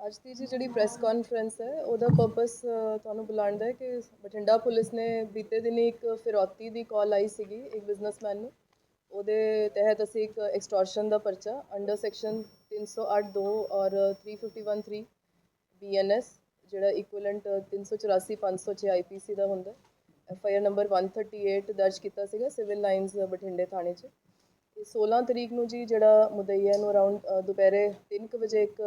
ਅੱਜ ਦੀ ਜੀ ਜਿਹੜੀ ਪ੍ਰੈਸ ਕਾਨਫਰੰਸ ਹੈ, ਉਹਦਾ ਪਰਪਸ ਤੁਹਾਨੂੰ ਬੁਲਾਉਣ ਦਾ ਹੈ ਕਿ ਬਠਿੰਡਾ ਪੁਲਿਸ ਨੇ ਬੀਤੇ ਦਿਨੀ ਇੱਕ ਫਿਰੌਤੀ ਦੀ ਕਾਲ ਆਈ ਸੀਗੀ ਇੱਕ ਬਿਜ਼ਨਸਮੈਨ ਨੂੰ। ਉਹਦੇ ਤਹਿਤ ਅਸੀਂ ਇੱਕ ਐਕਸਟੋਰਸ਼ਨ ਦਾ ਪਰਚਾ ਅੰਡਰ ਸੈਕਸ਼ਨ 308 2 ਔਰ 351 3 ਬੀਐਨਐਸ ਜਿਹੜਾ ਇਕੁਇਵਲੈਂਟ 384 506 ਆਈਪੀਸੀ ਦਾ ਹੁੰਦਾ ਐਫ ਆਈ ਆਰ ਨੰਬਰ 138 ਦਰਜ ਕੀਤਾ ਸੀਗਾ ਸਿਵਲ ਲਾਈਨਸ ਬਠਿੰਡੇ ਥਾਣੇ 'ਚ। ਇਹ 16 ਤਰੀਕ ਨੂੰ ਜੀ ਜਿਹੜਾ ਮੁਦਈਆ ਨੂੰ ਅਰਾਊਂਡ ਦੁਪਹਿਰੇ 3 ਕੁ ਵਜੇ ਇੱਕ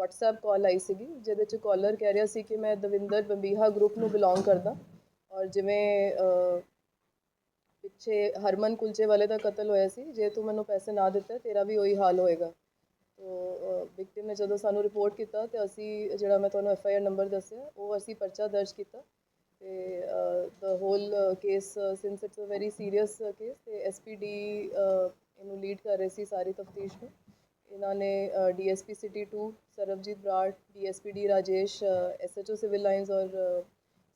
WhatsApp ਕਾਲ ਆਈ ਸੀਗੀ, ਜਿਹਦੇ 'ਚ ਕਾਲਰ ਕਹਿ ਰਿਹਾ ਸੀ ਕਿ ਮੈਂ ਦਵਿੰਦਰ ਬੰਬੀਹਾ ਗਰੁੱਪ ਨੂੰ ਬਿਲੋਂਗ ਕਰਦਾ। ਔਰ ਜਿਵੇਂ ਪਿੱਛੇ ਹਰਮਨ ਕੁਲਚੇ ਵਾਲੇ ਦਾ ਕਤਲ ਹੋਇਆ ਸੀ, ਜੇ ਤੂੰ ਮੈਨੂੰ ਪੈਸੇ ਨਾ ਦਿੱਤੇ, ਤੇਰਾ ਵੀ ਉਹੀ ਹਾਲ ਹੋਏਗਾ। ਤੋ ਵਿਕਟਿਮ ਨੇ ਜਦੋਂ ਸਾਨੂੰ ਰਿਪੋਰਟ ਕੀਤਾ ਤੇ ਅਸੀਂ, ਜਿਹੜਾ ਮੈਂ ਤੁਹਾਨੂੰ ਐਫ ਆਈ ਆਰ ਨੰਬਰ ਦੱਸਿਆ, ਉਹ ਅਸੀਂ ਪਰਚਾ ਦਰਜ ਕੀਤਾ। ਤੇ the whole case since it's a very serious case ਤੇ ਡੀ ਇਹਨੂੰ ਲੀਡ ਕਰ ਰਹੇ ਸੀ ਸਾਰੀ ਤਫਤੀਸ਼ ਨੂੰ। ਇਹਨਾਂ ਨੇ DSP city 2 Sarabjit Brar DSP D Rajesh SHO civil lines ਔਰ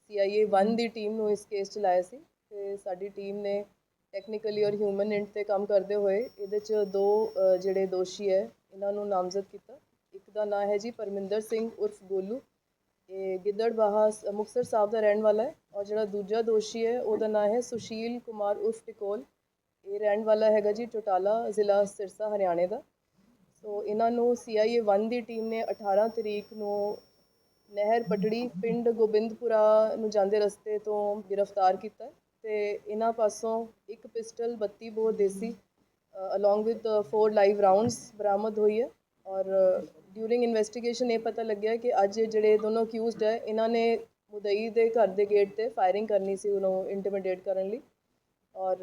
ਸੀਆਈਏ 1 ਦੀ ਟੀਮ ਨੂੰ ਇਸ ਕੇਸ ਚ ਲਾਇਆ ਸੀ। ਤੇ ਸਾਡੀ ਟੀਮ ਨੇ ਟੈਕਨੀਕਲੀ ਔਰ ਹਿਊਮਨ ਇੰਟ ਤੇ ਕੰਮ ਕਰਦੇ ਹੋਏ ਇਹਦੇ ਚ ਦੋ ਜਿਹੜੇ ਦੋਸ਼ੀ ਹੈ, ਇਹਨਾਂ ਨੂੰ ਨਾਮਜ਼ਦ ਕੀਤਾ। ਇੱਕ ਦਾ ਨਾਮ ਹੈ ਜੀ ਪਰਮਿੰਦਰ ਸਿੰਘ ਉਰਫ ਗੋਲੂ। ਇਹ ਗਿੱਦੜਬਾਹਾ ਸ- ਮੁਕਤਸਰ ਸਾਹਿਬ ਦਾ ਰਹਿਣ ਵਾਲਾ ਹੈ। ਔਰ ਜਿਹੜਾ ਦੂਜਾ ਦੋਸ਼ੀ ਹੈ, ਉਹਦਾ ਨਾਮ ਹੈ ਸੁਸ਼ੀਲ ਕੁਮਾਰ ਉਰਫ ਟਿਕੋਲ। ਇਹ ਰਹਿਣ ਵਾਲਾ ਹੈਗਾ ਜੀ ਚੋਟਾਲਾ ਜ਼ਿਲ੍ਹਾ ਸਿਰਸਾ ਹਰਿਆਣੇ ਦਾ। ਸੋ ਇਹਨਾਂ ਨੂੰ ਸੀਆਈਏ 1 ਦੀ ਟੀਮ ਨੇ 18 ਤਰੀਕ ਨੂੰ ਨਹਿਰ ਪਟੜੀ ਪਿੰਡ ਗੋਬਿੰਦਪੁਰਾ ਨੂੰ ਜਾਂਦੇ ਰਸਤੇ ਤੋਂ ਗ੍ਰਿਫਤਾਰ ਕੀਤਾ ਹੈ ਤੇ ਇਹਨਾਂ ਪਾਸੋਂ ਇੱਕ pistol 32 bore desi along with 4 live rounds ਬਰਾਮਦ ਹੋਈ ਹੈ ਔਰ ਡਿਊਰਿੰਗ ਇਨਵੈਸਟੀਗੇਸ਼ਨ ਇਹ ਪਤਾ ਲੱਗਿਆ ਕਿ ਅੱਜ ਜਿਹੜੇ ਦੋਨੋਂ ਅਕਿਊਜ਼ਡ ਹੈ, ਇਹਨਾਂ ਨੇ ਮੁਦਈ ਦੇ ਘਰ ਦੇ ਗੇਟ ਤੇ ਫਾਇਰਿੰਗ ਕਰਨੀ ਸੀ ਉਹਨੂੰ ਇੰਟੀਮੀਡੇਟ ਕਰਨ ਲਈ। ਔਰ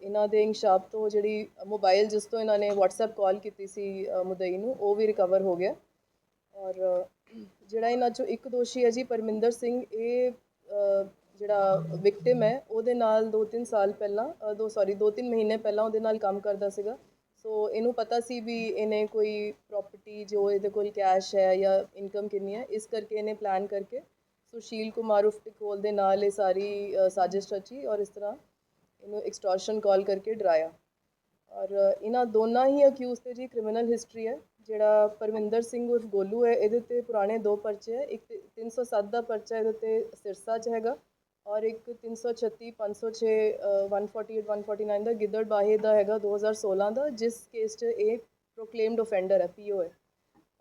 ਇਹਨਾਂ ਦੇ ਇਨਸ਼ਾਪ ਤੋਂ ਜਿਹੜੀ ਮੋਬਾਈਲ ਜਿਸ ਤੋਂ ਇਹਨਾਂ ਨੇ WhatsApp ਕਾਲ ਕੀਤੀ ਸੀ ਮੁਦਈ ਨੂੰ, ਉਹ ਵੀ ਰਿਕਵਰ ਹੋ ਗਿਆ। ਔਰ ਜਿਹੜਾ ਇਹਨਾਂ ਚੋਂ ਇੱਕ ਦੋਸ਼ੀ ਹੈ ਜੀ ਪਰਮਿੰਦਰ ਸਿੰਘ, ਇਹ ਜਿਹੜਾ ਵਿਕਟਿਮ ਹੈ, ਉਹਦੇ ਨਾਲ 2-3 ਸਾਲ ਪਹਿਲਾਂ ਦੋ ਸੌਰੀ 2-3 ਮਹੀਨੇ ਪਹਿਲਾਂ ਉਹਦੇ ਨਾਲ ਕੰਮ ਕਰਦਾ ਸੀਗਾ। ਸੋ, ਇਹਨੂੰ ਪਤਾ ਸੀ ਵੀ ਇਹਨੇ ਕੋਈ ਪ੍ਰਾਪਰਟੀ ਜੋ ਇਹਦੇ ਕੋਲ ਕੈਸ਼ ਹੈ ਜਾਂ ਇਨਕਮ ਕਿੰਨੀ ਹੈ, ਇਸ ਕਰਕੇ ਇਹਨੇ ਪਲਾਨ ਕਰਕੇ ਸੁਸ਼ੀਲ ਕੁਮਾਰ ਉਫ ਟਿਕੋਲ ਦੇ ਨਾਲ ਇਹ ਸਾਰੀ ਸਾਜ਼ਿਸ਼ ਰਚੀ ਔਰ ਇਸ ਤਰ੍ਹਾਂ ਇਹਨੂੰ ਐਕਸਟੋਰਸ਼ਨ ਕਾਲ ਕਰਕੇ ਡਰਾਇਆ। ਔਰ ਇਹਨਾਂ ਦੋਨਾਂ ਹੀ ਅਕਿਊਜ਼ ਤੇ ਜੀ ਕ੍ਰਿਮੀਨਲ ਹਿਸਟਰੀ ਹੈ ਜਿਹੜਾ ਪਰਮਿੰਦਰ ਸਿੰਘ ਉਰਫ ਗੋਲੂ ਹੈ ਇਹਦੇ ਤੇ ਪੁਰਾਣੇ ਦੋ ਪਰਚੇ ਹੈ ਇੱਕ ਤੇ 307 ਦਾ ਪਰਚਾ ਇਹਦੇ ਤੇ ਸਿਰਸਾ 'ਚ ਹੈਗਾ ਔਰ ਇੱਕ 336 506 ਅ, 148 149 ਦਾ ਗਿੱਦੜ ਬਾਹੇ ਦਾ ਹੈਗਾ 2016 ਦਾ ਜਿਸ ਕੇਸ 'ਚ ਇਹ ਪ੍ਰੋਕਲੇਮਡ ਆਫੈਂਡਰ ਹੈ ਪੀਓ ਹੈ।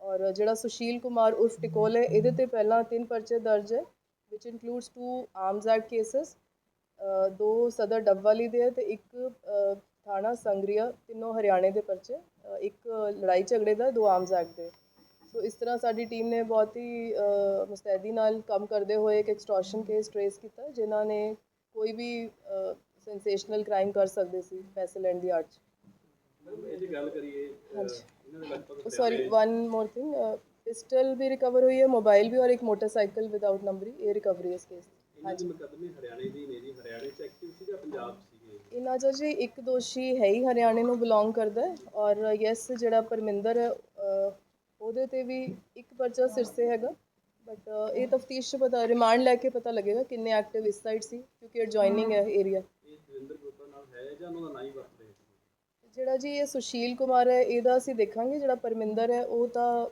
ਔਰ ਜਿਹੜਾ ਸੁਸ਼ੀਲ ਕੁਮਾਰ ਉਰਫ ਟਿਕੋਲ ਹੈ ਇਹਦੇ ਤੇ ਪਹਿਲਾਂ ਤਿੰਨ ਪਰਚੇ ਦਰਜ ਹੈ ਵਿਚ includes two arms act cases ਦੋ ਸਦਰ ਡੱਬਵਾਲੀ ਦੇ ਹੈ ਤੇ ਇੱਕ ਥਾਣਾ ਸੰਗਰੀਆ ਤਿੰਨੋਂ ਹਰਿਆਣੇ ਦੇ ਪਰਚੇ ਇੱਕ ਲੜਾਈ ਝਗੜੇ ਦਾ ਦੋ ਆਰਮਸ ਐਕਟ ਦੇ। ਸੋ ਇਸ ਤਰ੍ਹਾਂ ਸਾਡੀ ਟੀਮ ਨੇ ਬਹੁਤ ਹੀ ਮੁਸਤੈਦੀ ਨਾਲ ਕੰਮ ਕਰਦੇ ਹੋਏ ਇੱਕ ਐਕਸਟੋਰਸ਼ਨ ਕੇਸ ਟ੍ਰੇਸ ਕੀਤਾ ਜਿਨ੍ਹਾਂ ਨੇ ਕੋਈ ਵੀ ਸੈਂਸੇਸ਼ਨਲ ਕ੍ਰਾਈਮ ਕਰ ਸਕਦੇ ਸੀ ਪੈਸੇ ਲੈਣ ਦੀ ਆੜ 'ਚ। ਗੱਲ ਕਰੀਏ ਹਾਂਜੀ। Sorry one more thing pistol ਵੀ ਰਿਕਵਰ ਹੋਈ ਹੈ ਮੋਬਾਈਲ ਵੀ ਔਰ ਇੱਕ ਮੋਟਰਸਾਈਕਲ ਵਿਦਆਊਟ ਨੰਬਰੀ ਇਹ ਰਿਕਵਰੀ ਇਸ ਕੇਸ ਇਹਨਾਂ ਦੇ ਮੁਕੱਦਮੇ ਹਰਿਆਣੇ ਦੀ ਨੇ ਜੀ ਹਰਿਆਣੇ ਚ ਐਕਟਿਵ ਸੀਗਾ ਪੰਜਾਬ 'ਚ ਸੀਗੇ। ਇਹਨਾਂ 'ਚੋਂ ਜੀ ਇੱਕ ਦੋਸ਼ੀ ਹੈ ਹੀ ਹਰਿਆਣੇ ਨੂੰ ਬਿਲੋਂਗ ਕਰਦਾ ਹੈ ਔਰ ਯੈਸ ਜਿਹੜਾ ਪਰਮਿੰਦਰ ਹੈ ਅਹ, ਉਹਦੇ ਤੇ ਵੀ ਇੱਕ ਪਰਚਾ ਸਿਰਸੇ ਹੈਗਾ। ਬਟ ਇਹ ਤਫਤੀਸ਼ 'ਚ ਪਤਾ ਰਿਮਾਂਡ ਲੈ ਕੇ ਪਤਾ ਲੱਗੇਗਾ ਕਿੰਨੇ ਐਕਟਿਵ ਇਸ ਸਾਈਡ ਸੀ ਕਿਉਂਕਿ ਐਡਜੋਇਨਿੰਗ ਹੈ ਏਰੀਆ ਇਹ ਗੋਪਾ ਨਾਲ ਹੈ ਜਾਂ ਉਹਨਾਂ ਦਾ ਨਾਂ ਹੀ ਵਰਤ ਰਹੇ ਸੀ ਜਿਹੜਾ ਜੀ ਇਹ ਸੁਸ਼ੀਲ ਕੁਮਾਰ ਹੈ ਇਹਦਾ ਅਸੀਂ ਦੇਖਾਂਗੇ ਜਿਹੜਾ ਪਰਮਿੰਦਰ ਹੈ ਉਹ ਤਾਂ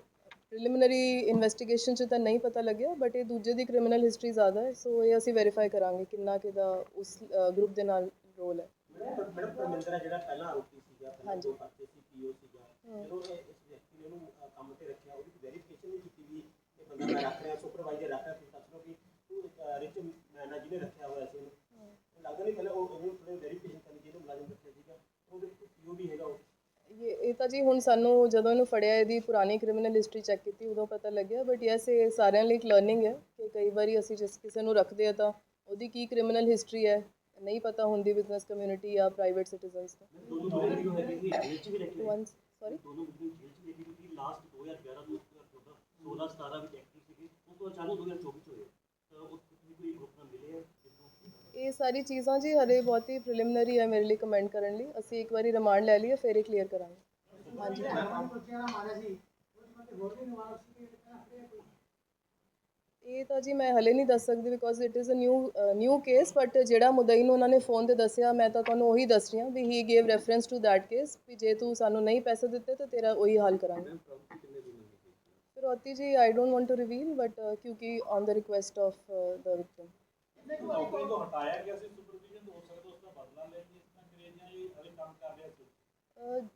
ਪ੍ਰੀਲਿਮਿਨਰੀ ਇਨਵੈਸਟੀਗੇਸ਼ਨ 'ਚ ਤਾਂ ਨਹੀਂ ਪਤਾ ਲੱਗਿਆ ਬਟ ਇਹ ਦੂਜੇ ਦੀ ਕ੍ਰਿਮੀਨਲ ਹਿਸਟਰੀ ਜ਼ਿਆਦਾ ਹੈ ਸੋ ਇਹ ਅਸੀਂ ਵੈਰੀਫਾਈ ਕਰਾਂਗੇ ਕਿੰਨਾ ਕਿਦਾ ਉਸ ਗਰੁੱਪ ਦੇ ਨਾਲ ਰੋਲ ਹੈ। ਮੈਡਮ ਪਰਮਿੰਦਰ ਜਿਹੜਾ ਪਹਿਲਾ ਆਰੋਪੀ ਸੀਗਾ ਪਹਿਲਾਂ ਹਾਂਜੀ। ਦੋ ਪਰਚੇ ਸੀ ਪੀਓ ਸੀਗਾ। ਜਦੋਂ ਇਹ ਇਸ ਵਿਅਕਤੀ ਨੇ ਉਹਨੂੰ ਅਹ, ਕੰਮ ਤੇ ਰੱਖਿਆ ਉਹਦੀ ਵੈਰੀਫਿਕੇਸ਼ਨ ਨਹੀਂ ਕੀਤੀ ਵੀ ਇਹ ਬੰਦਾ ਮੈਂ ਰੱਖ ਰਿਹਾ ਸੁਪਰਵਾਈਜ਼ਰ ਰੱਖ ਰਿਹਾ ਤੁਸੀਂ ਦੱਸ ਲਓ ਕਿ ਉਹ ਰਿਚ ਮੈਨ ਹੈ ਜਿਹਨੇ ਰੱਖਿਆ ਹੋਇਆ ਸੀ ਉਹਨੂੰ ਇਹ ਲੱਗਦਾ ਨਹੀਂ ਪਹਿਲਾਂ ਉਹ ਉਹਨੂੰ ਥੋੜੀ ਵੈਰੀਫਿਕੇਸ਼ਨ ਕਰਨੀ ਜਿਹਨੂੰ ਮੁਲਾਜ਼ਮ ਰੱਖਿਆ ਸੀਗਾ ਉਹਦੇ ਪੀਓ ਵੀ ਹੈਗਾ ਉਹ ਇਹ ਤਾਂ ਜੀ ਹੁਣ ਸਾਨੂੰ ਜਦੋਂ ਇਹਨੂੰ ਫੜਿਆ, ਇਹਦੀ ਪੁਰਾਣੀ ਕ੍ਰਿਮੀਨਲ ਹਿਸਟਰੀ ਚੈੱਕ ਕੀਤੀ, ਉਦੋਂ ਪਤਾ ਲੱਗਿਆ ਬਟ ਯੈਸ ਇਹ ਸਾਰਿਆਂ ਲਈ ਇੱਕ ਲਰਨਿੰਗ ਹੈ ਕਿ ਕਈ ਵਾਰੀ ਅਸੀਂ ਜਿਸ ਕਿਸੇ ਨੂੰ ਰੱਖਦੇ ਆ ਤਾਂ ਉਹਦੀ ਕੀ ਕ੍ਰਿਮੀਨਲ ਹਿਸਟਰੀ ਹੈ, ਨਹੀਂ ਪਤਾ ਹੁੰਦੀ ਬਿਜ਼ਨਸ ਕਮਿਊਨਿਟੀ ਜਾਂ ਪ੍ਰਾਈਵੇਟ ਸਿਟੀਜ਼ਨਸ ਨੂੰ। ਵਨਸ ਸੌਰੀ ਲਾਸਟ 2011 ਤੋਂ 16 17 ਵਿੱਚ ਐਕਟਿਵ ਸੀਗੇ ਉਸ ਤੋਂ ਅਚਾਨਕ 2024 ਚ ਹੋਏ ਤਾਂ ਉਹ ਕੋਈ ਗਰੁੱਪ ਮਿਲੇ ਆ ਇਹ ਸਾਰੀ ਚੀਜ਼ਾਂ ਜੀ ਹਰੇ ਬਹੁਤ ਹੀ ਪ੍ਰੀਲਿਮਿਨਰੀ ਹੈ ਮੇਰੇ ਲਈ ਕਮੈਂਟ ਕਰਨ ਲਈ। ਅਸੀਂ ਇੱਕ ਵਾਰੀ ਰਿਮਾਂਡ ਲੈ ਲਈਏ, ਫਿਰ ਇਹ ਕਲੀਅਰ ਕਰਾਂਗੇ। ਹਾਂਜੀ। ਇਹ ਤਾਂ ਜੀ ਮੈਂ ਹਲੇ ਨਹੀਂ ਦੱਸ ਸਕਦੀ because it is a new new case but ਜਿਹੜਾ ਮੁਦਈ ਨੂੰ ਉਹਨਾਂ ਨੇ ਫੋਨ ਤੇ ਦੱਸਿਆ ਮੈਂ ਤਾਂ ਤੁਹਾਨੂੰ ਉਹੀ ਦੱਸ ਰਹੀ ਹਾਂ ਵੀ he gave reference to that case ਵੀ ਜੇ ਤੂੰ ਸਾਨੂੰ ਨਹੀਂ ਪੈਸੇ ਦਿੱਤੇ ਤਾਂ ਤੇਰਾ ਉਹੀ ਹਾਲ ਕਰਾਂਗੇ। ਫਿਰੌਤੀ ਜੀ I don't want to reveal but ਕਿਉਂਕਿ on the request of the victim ਨੌਕਰੀ ਤੋਂ ਹਟਾਇਆ ਗਿਆ ਸੀ ਸੁਪਰਵੀਜ਼ਨ ਤੋਂ? ਹੋ ਸਕਦਾ ਉਸ ਦਾ ਬਦਲਾ ਲੈਣ ਦੀ ਇਸ ਤਰ੍ਹਾਂ ਅੰਗਰੇਜ਼ਾਂ ਇਹ ਹਲੇ ਕੰਮ ਕਰ ਰਿਹਾ ਸੀ।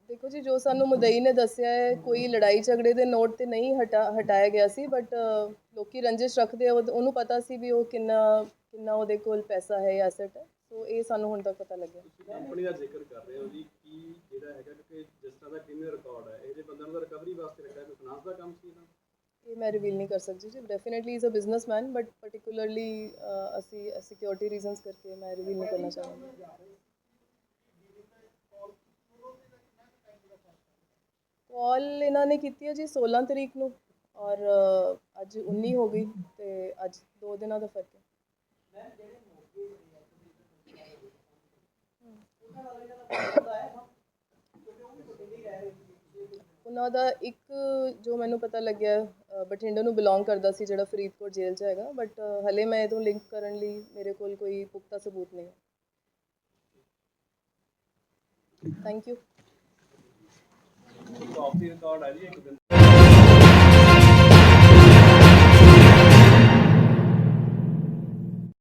ਦੇਖੋ ਜੀ ਜੋ ਸਾਨੂੰ ਮੁਦਈ ਨੇ ਦੱਸਿਆ ਹੈ ਕੋਈ ਲੜਾਈ ਝਗੜੇ ਦੇ ਨੋਟ ਤੇ ਨਹੀਂ ਹਟਾ ਹਟਾਇਆ ਗਿਆ ਸੀ ਬਟ ਲੋਕੀ ਰੰਜਿਸ਼ ਰੱਖਦੇ ਆ ਉਹ- ਉਹਨੂੰ ਪਤਾ ਸੀ ਵੀ ਉਹ ਕਿੰਨਾ ਕਿੰਨਾ ਉਹਦੇ ਕੋਲ ਪੈਸਾ ਹੈ ਐਸੈਟ ਹੈ ਸੋ ਇਹ ਸਾਨੂੰ ਹੁਣ ਤੱਕ ਪਤਾ ਲੱਗਿਆ ਕੰਪਨੀ ਦਾ ਜ਼ਿਕਰ ਕਰ ਰਹੇ ਹੋ ਜੀ ਕੀ ਜਿਹੜਾ ਹੈਗਾ ਕਿ ਜਿਸ ਤਰ੍ਹਾਂ ਦਾ ਕ੍ਰਿਮੀਨਲ ਰਿਕਾਰਡ ਹੈ ਇਹ ਜੇ ਬੰਦਿਆਂ ਨੂੰ ਰਿਕਵਰੀ ਵਾਸਤੇ ਰੱਖਿਆ ਕੋਈ ਫਾਈਨਾਂਸ ਦਾ ਕੰਮ ਸੀ ਇਹਨਾਂ ਦਾ? ਇਹ ਮੈਂ ਰਿਵੀਲ ਨਹੀਂ ਕਰ ਸਕਦੀ ਜੀ definitely is a businessman but particularly ਅਸੀਂ ਸਿਕਿਉਰਿਟੀ ਰੀਜ਼ਨਸ ਕਰਕੇ ਮੈਂ ਰਿਵੀਲ ਨਹੀਂ ਕਰਨਾ ਚਾਹਾਂਗੀ ਕਾਲ ਇਹਨਾਂ ਨੇ ਕੀਤੀ ਹੈ ਜੀ 16 ਤਰੀਕ ਨੂੰ ਔਰ ਅੱਜ 19 ਹੋ ਗਈ ਤੇ ਅੱਜ ਦੋ ਦਿਨਾਂ ਦਾ ਫ਼ਰਕ ਹੈ। ਉਹਨਾਂ ਦਾ ਇੱਕ ਜੋ ਮੈਨੂੰ ਪਤਾ ਲੱਗਿਆ ਬਠਿੰਡਾ ਨੂੰ ਬਿਲੋਂਗ ਕਰਦਾ ਸੀ ਜਿਹੜਾ ਫਰੀਦਕੋਟ ਜੇਲ੍ਹ 'ਚ ਹੈਗਾ ਬਟ ਹਲੇ ਮੈਂ ਇਹ ਤੋਂ ਲਿੰਕ ਕਰਨ ਲਈ ਮੇਰੇ ਕੋਲ ਕੋਈ ਪੁਖਤਾ ਸਬੂਤ ਨਹੀਂ ਹੈ। ਥੈਂਕ ਯੂ ਜੌਬ ਦੀ ਰਿਕਾਰਡ ਹੈ ਜੀ ਇੱਕ ਦਿਨ